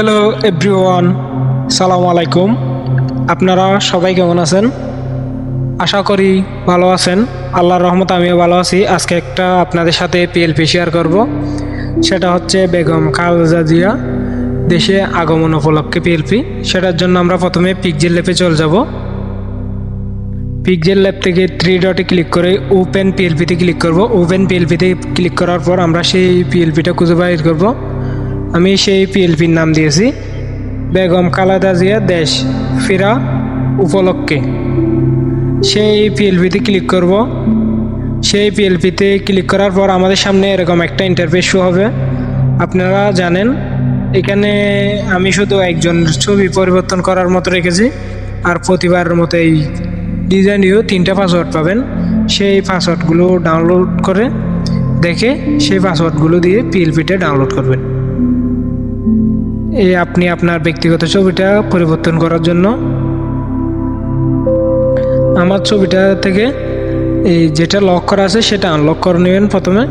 Hello everyone সালাম আলাইকুম আপনারা সবাই কেমন আছেন আশা করি ভালো আছেন আল্লাহর রহমত আমিও ভালো আছি। আজকে একটা আপনাদের সাথে পিএলপি শেয়ার করব। সেটা হচ্ছে বেগম খালেদা জিয়া দেশে আগমন উপলক্ষে পিএলপি সেটার জন্য আমরা প্রথমে পিকজেল ল্যাপে চলে যাব। পিকজেল ল্যাব থেকে থ্রি ডটে ক্লিক করে ওপেন পিএলপিতে ক্লিক করব। ওপেন পিএলপিতে ক্লিক করার পর আমরা সেই পিএলপিটা খুঁজে বাইর করব। আমি সেই পিএলপির নাম দিয়েছি। বেগম খালেদা জিয়া দেশ ফেরা উপলক্ষে। সেই পিএলপিতে ক্লিক করব। সেই পিএলপিতে ক্লিক করার পর আমাদের সামনে এরকম একটা ইন্টারফেস হবে। আপনারা জানেন, এখানে আমি শুধু একজন ছবি পরিবর্তন করার মতো রেখেছি। আর প্রতিবারের মতো এই ডিজাইনেও তিনটা পাসওয়ার্ড পাবেন। সেই পাসওয়ার্ডগুলো ডাউনলোড করে দেখে সেই পাসওয়ার্ডগুলো দিয়ে পিএলপিটা ডাউনলোড করবেন। এই আপনি আপনার ব্যক্তিগত ছবিটা পরিবর্তন করার জন্য। আমার ছবিটা থেকে এই যেটা লক করা আছে সেটা আনলক করে নেবেন প্রথমে।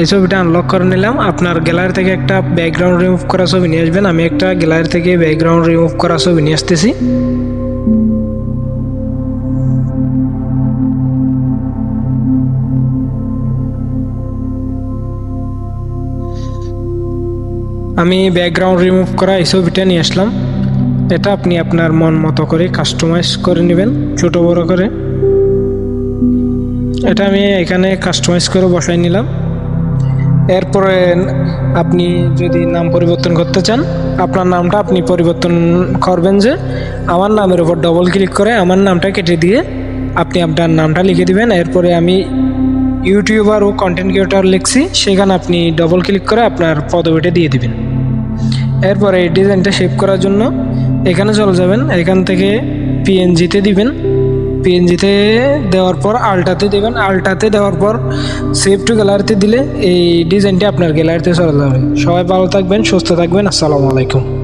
এই ছবিটা আনলক করে নিলাম। আপনার গ্যালারি থেকে একটা ব্যাকগ্রাউন্ড রিমুভ করা ছবি নিয়ে আসবেন। আমি একটা গ্যালারি থেকে ব্যাকগ্রাউন্ড রিমুভ করা ছবি নিয়ে আসতেছি। আমি ব্যাকগ্রাউন্ড রিমুভ করা এই ছবিটা নিয়ে আসলাম। এটা আপনি আপনার মন মতো করে কাস্টমাইজ করে নেবেন, ছোট বড় করে। এটা আমি এখানে কাস্টমাইজ করে বসাই নিলাম। এরপরে আপনি যদি নাম পরিবর্তন করতে চান, আপনার নামটা আপনি পরিবর্তন করবেন যে, আমার নামের উপর ডবল ক্লিক করে আমার নামটা কেটে দিয়ে আপনি আপনার নামটা লিখে দিবেন। এরপরে আমি ইউটিউবার ও কন্টেন্ট ক্রিয়েটার লিখছি, সেখানে আপনি ডবল ক্লিক করে আপনার পদবিটা দিয়ে দিবেন। এরপরে এই ডিজাইনটা শেপ করার জন্য এখানে চলে যাবেন। এখান থেকে পিএনজিতে দিবেন। পিএনজিতে দেওয়ার পর আলটাতে দেবেন। আলটাতে দেওয়ার পর সেভ টু গ্যালারিতে দিলে এই ডিজাইনটি আপনার গ্যালারিতে চলে যাবে। সবাই ভালো থাকবেন, সুস্থ থাকবেন। আসসালামু আলাইকুম।